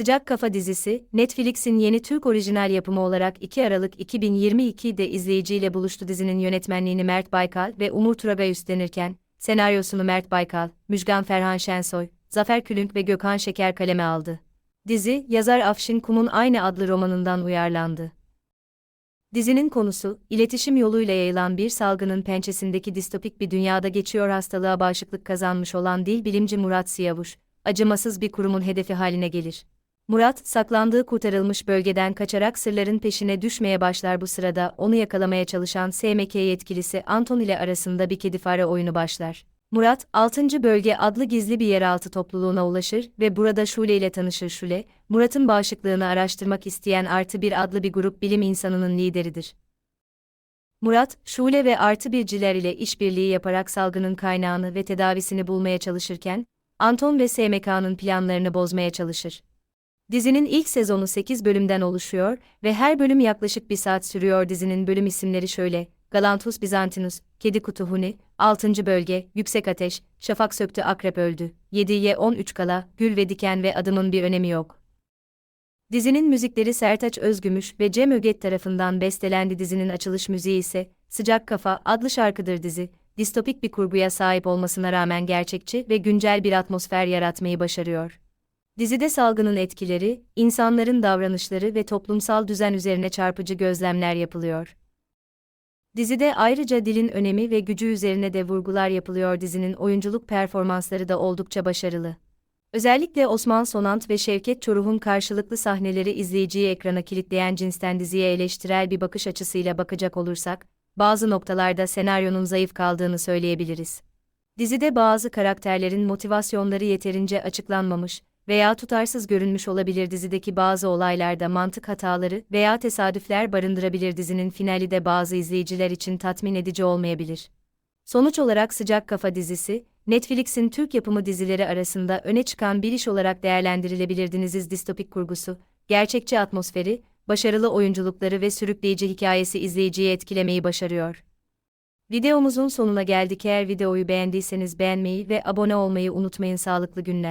Sıcak Kafa dizisi, Netflix'in yeni Türk orijinal yapımı olarak 2 Aralık 2022'de izleyiciyle buluştu dizinin yönetmenliğini Mert Baykal ve Umur Turagay üstlenirken, senaryosunu Mert Baykal, Müjgan Ferhan Şensoy, Zafer Külünk ve Gökhan Şeker kaleme aldı. Dizi, yazar Afşin Kum'un aynı adlı romanından uyarlandı. Dizinin konusu, iletişim yoluyla yayılan bir salgının pençesindeki distopik bir dünyada geçiyor hastalığa bağışıklık kazanmış olan dil bilimci Murat Siyavuş, acımasız bir kurumun hedefi haline gelir. Murat, saklandığı kurtarılmış bölgeden kaçarak sırların peşine düşmeye başlar bu sırada onu yakalamaya çalışan SMK yetkilisi Anton ile arasında bir kedi fare oyunu başlar. Murat, 6. Bölge adlı gizli bir yeraltı topluluğuna ulaşır ve burada Şule ile tanışır Şule, Murat'ın bağışıklığını araştırmak isteyen Artı Bir adlı bir grup bilim insanının lideridir. Murat, Şule ve Artı Birciler ile işbirliği yaparak salgının kaynağını ve tedavisini bulmaya çalışırken, Anton ve SMK'nın planlarını bozmaya çalışır. Dizinin ilk sezonu 8 bölümden oluşuyor ve her bölüm yaklaşık bir saat sürüyor. Dizinin bölüm isimleri şöyle: Galanthus Byzantinus, Kedi Kutu Huni, 6. Bölge, Yüksek Ateş, Şafak Söktü Akrep Öldü, 7'ye 13 Kala, Gül ve Diken ve Adımın Bir Önemi Yok. Dizinin müzikleri Sertaç Özgümüş ve Cem Öget tarafından bestelendi. Dizinin açılış müziği ise Sıcak Kafa adlı şarkıdır dizi. Distopik bir kurguya sahip olmasına rağmen gerçekçi ve güncel bir atmosfer yaratmayı başarıyor. Dizide salgının etkileri, insanların davranışları ve toplumsal düzen üzerine çarpıcı gözlemler yapılıyor. Dizide ayrıca dilin önemi ve gücü üzerine de vurgular yapılıyor. Dizinin oyunculuk performansları da oldukça başarılı. Özellikle Osman Sonant ve Şevket Çoruh'un karşılıklı sahneleri izleyiciyi ekrana kilitleyen cinsten diziye eleştirel bir bakış açısıyla bakacak olursak, bazı noktalarda senaryonun zayıf kaldığını söyleyebiliriz. Dizide bazı karakterlerin motivasyonları yeterince açıklanmamış veya tutarsız görünmüş olabilir dizideki bazı olaylarda mantık hataları veya tesadüfler barındırabilir dizinin finali de bazı izleyiciler için tatmin edici olmayabilir. Sonuç olarak Sıcak Kafa dizisi, Netflix'in Türk yapımı dizileri arasında öne çıkan bir iş olarak değerlendirilebilir diniziz distopik kurgusu, gerçekçi atmosferi, başarılı oyunculukları ve sürükleyici hikayesi izleyiciyi etkilemeyi başarıyor. Videomuzun sonuna geldik. Eğer videoyu beğendiyseniz beğenmeyi ve abone olmayı unutmayın. Sağlıklı günler.